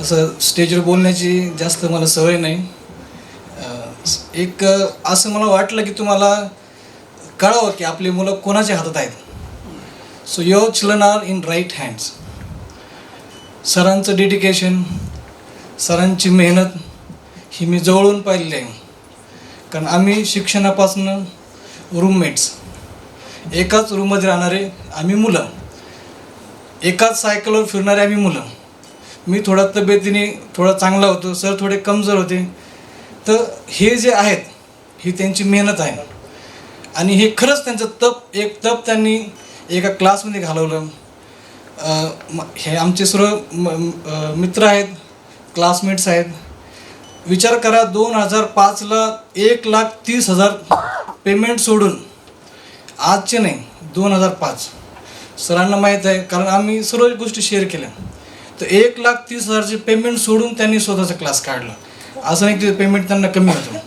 तसं स्टेजवर बोलण्याची जास्त मला सवय नाही. एक असं मला वाटलं की तुम्हाला कळावं की आपली मुलं कोणाच्या हातात आहेत. So your children are in right hands सरांचं डेडिकेशन सरांची मेहनत ही मी जवळून पाहिलेली आहे. कारण आम्ही शिक्षणापासून रूममेट्स एकाच रूममध्ये राहणारे आम्ही मुलं. एकाच सायकलवर फिरणारे आम्ही मुलं. मी थोडा तब्येतीने थोडा चांगला होतो सर थोडे कमजोर होते. तर हे जे आहेत ही त्यांची मेहनत आहे. आणि हे खरंच त्यांचं तप एक तप त्यांनी एका क्लासमध्ये घालवलं. हे आमचे सर्व म- मित्र आहेत क्लासमेट्स आहेत. विचार करा दोन हजार पाचला एक लाख तीस हजार पेमेंट सोडून. आजचे नाही दोन हजार पाच. सरांना माहीत आहे कारण आम्ही सर्व गोष्टी शेअर केल्या. तर एक लाख तीस हजारचे पेमेंट सोडून त्यांनी स्वतःचा क्लास काढला. असं नाही की पेमेंट त्यांना कमी होतं.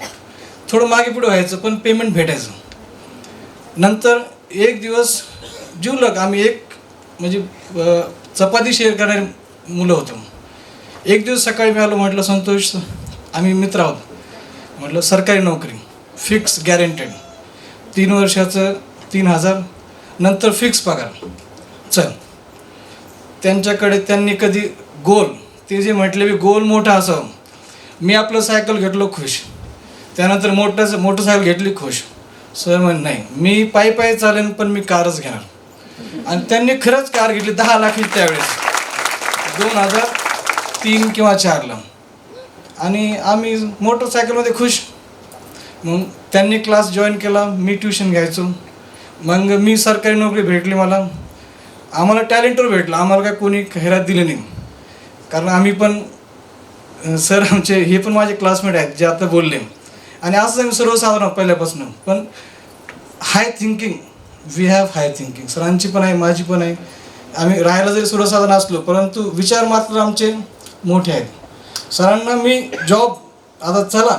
थोडं मागे पुढे व्हायचं पण पेमेंट भेटायचं. नंतर एक दिवस जीवलग आम्ही एक म्हणजे चपाती शेअर करणारी मुलं होतो. एक दिवस सकाळी मी आलो म्हटलं संतोष आम्ही मित्र आहोत. म्हटलं सरकारी नोकरी फिक्स गॅरंटेड तीन वर्षाचं तीन हजार नंतर फिक्स पगार. चल. त्यांच्याकडे त्यांनी कधी गोल ते जे म्हटले मी गोल मोठा असावं. मी आपलं सायकल घेतलो खुश. त्यानंतर मोठं मोटरसायकल घेतली खुश. सर म्हण नाही मी पायी पायी चालेन पण मी कारच घेणार. आणि त्यांनी खरंच कार घेतली दहा लाख त्यावेळेस दोन हजार तीन किंवा चारला. आणि आम्ही मोटरसायकलमध्ये खुश. मग त्यांनी क्लास जॉईन केला मी ट्युशन घ्यायचो. मग मी सरकारी नोकरी भेटली मला. आम्हाला टॅलेंटवर भेटलं. आम्हाला काय कोणी खैरात दिली नाही. कारण आम्ही पण सर आमचे हे पण माझे क्लासमेट आहेत जे आता बोलले. आणि असं आम्ही सर्वसाधारण पहिल्यापासून. पण high thinking we have high thinking सरांची पण आहे माझी पण आहे. आम्ही राहायला जरी सर्वसाधारण असलो परंतु विचार मात्र आमचे मोठे आहेत. सरांना मी जॉब आता चला.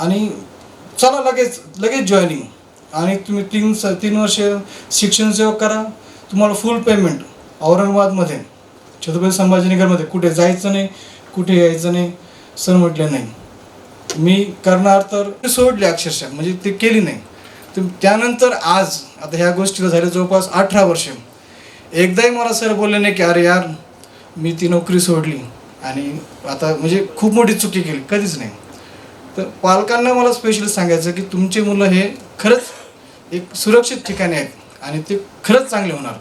आणि चला लगेच लगेच जॉईनिंग आणि तुम्ही तीन स तीन वर्ष शिक्षण सेवा करा. तुम्हाला फुल पेमेंट औरंगाबादमध्ये छत्रपती संभाजीनगरमध्ये. कुठे जायचं नाही कुठे यायचं नाही सर म्हटले नाही. मी करणार तर सोडले अक्षरशः म्हणजे ते केली नाही. तर त्यानंतर आज आता ह्या गोष्टीला झाले जवळपास अठरा वर्ष. एकदाही मला सर बोलले नाही की अरे यार मी ती नोकरी सोडली आणि आता म्हणजे खूप मोठी चुकी केली कधीच नाही. तर पालकांना मला स्पेशली सांगायचं की तुमचे मुलं हे खरंच एक सुरक्षित ठिकाणी आहेत. आणि ते खरंच चांगले होणार.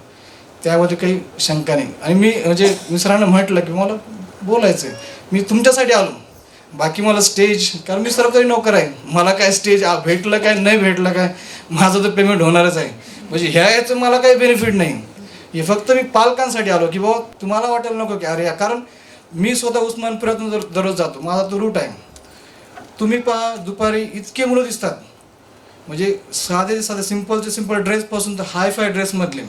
त्यामध्ये काही शंका नाही. आणि मी म्हणजे मी सरांना म्हटलं की मला बोलायचं आहे मी तुमच्यासाठी आलो. बाकी मला स्टेज कारण मी सरकारी नोकर आहे. मला काय स्टेज भेटलं काय नाही भेटलं काय माझं तर पेमेंट होणारच आहे. म्हणजे ह्या याचं मला काही बेनिफिट नाही. हे फक्त मी पालकांसाठी आलो की बाबा तुम्हाला वाटायला नको की अरे या कारण मी स्वतः उस्मानपुरातून दर दररोज जातो माझा तो रूट आहे. तुम्ही पहा दुपारी इतके मुलं दिसतात. म्हणजे साधे साधे सिम्पलचे सिंपल ड्रेसपासून तर हाय फाय ड्रेसमधले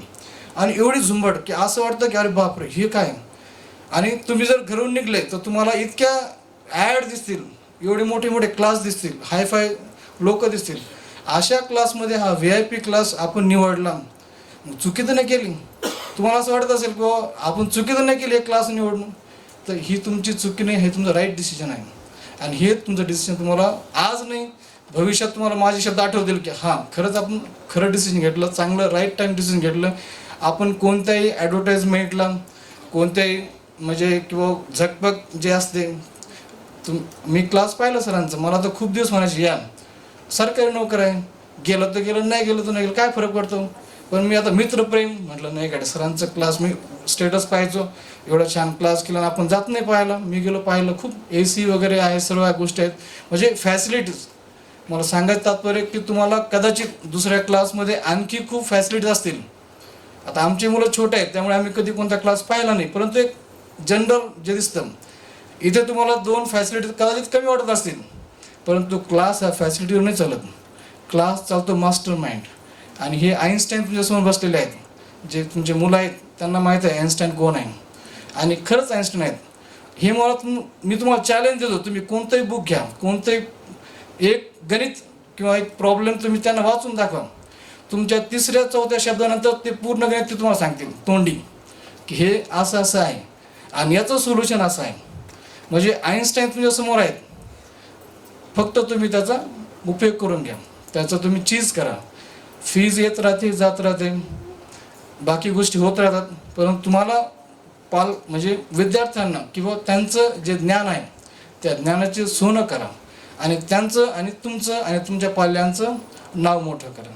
आणि एवढी झुंबड की असं वाटतं की अरे बापरे हे काय? आणि तुम्ही जर घरून निघले तर तुम्हाला इतक्या ॲड दिसतील एवढे मोठे मोठे क्लास दिसतील हाय फाय लोक दिसतील. अशा क्लासमध्ये हा व्ही आय पी क्लास आपण निवडला. चुकी तर नाही केली. तुम्हाला असं वाटत असेल की आपण चुकी तर नाही केली एक क्लास निवडून? तर ही तुमची चुकी नाही हे तुमचं राईट डिसिजन आहे. आणि हे तुमचं डिसिजन तुम्हाला आज नाही भविष्यात तुम्हाला माझे शब्द आठवतील की हां खरंच आपण खरं डिसिजन घेतलं चांगलं राईट टाईम डिसिजन घेतलं. आपण कोणत्याही ॲडव्हर्टाईजमेंटला कोणत्याही म्हणजे किंवा झकपक जे असते तुम मी क्लास पाहिलं सरांचा मला तर खूप दिवस म्हणायचे या सरकारी नोकर आहे गेलं तर गेलं नाही गेलं तर नाही गेलं काय फरक पडतो? पण मी आता मित्रप्रेम म्हटलं नाही काय सरांचं क्लास मी स्टेटस पाहायचो एवढा छान क्लास केला आणि आपण जात नाही पाहायला. मी गेलो पाहिलं खूप ए सी वगैरे आहे सर्व या गोष्टी आहेत. म्हणजे फॅसिलिटीज मला सांगायचं तात्पर्य की तुम्हाला कदाचित दुसऱ्या क्लासमध्ये आणखी खूप फॅसिलिटीज असतील. आता आमची मुलं छोटे आहेत त्यामुळे आम्ही कधी कोणता क्लास पाहिला नाही. परंतु एक जनरल जे दिसतं इथे तुम्हाला दोन फॅसिलिटीज कदाचित कमी वाटत असतील. परंतु क्लास हा फॅसिलिटीवर नाही चालत. क्लास चालतो मास्टर माइंड. आणि हे आईन्स्टाईन तुमच्यासमोर बसलेले आहेत. जे तुमचे मुलं आहेत त्यांना माहीत आहे आईन्स्टाईन कोण आहे. आणि खरंच आईन्स्टाईन आहेत. हे मला तुम मी तुम्हाला चॅलेंज देतो तुम्ही कोणतंही बुक घ्या कोणतंही एक गणित किंवा एक प्रॉब्लेम तुम्ही त्यांना वाचून दाखवा. तुमच्या तिसऱ्या चौथ्या शब्दानंतर ते पूर्ण गणित ते तुम्हाला सांगतील. तोंडी. की हे असं असं आहे. आणि याचं सोल्युशन असं आहे. म्हणजे आईन्स्टाईन तुमच्यासमोर आहेत. फक्त तुम्ही त्याचा उपयोग करून घ्या. त्याचा तुम्ही चीज करा. फीज येत राहते जात राहते. बाकी गोष्टी होत राहतात. परंतु तुम्हाला पाल म्हणजे विद्यार्थ्यांना किंवा त्यांचं जे ज्ञान आहे त्या ज्ञानाचे सोनं करा. आणि त्यांचं आणि तुमचं आणि तुमच्या पाल्यांचं नाव मोठं करा.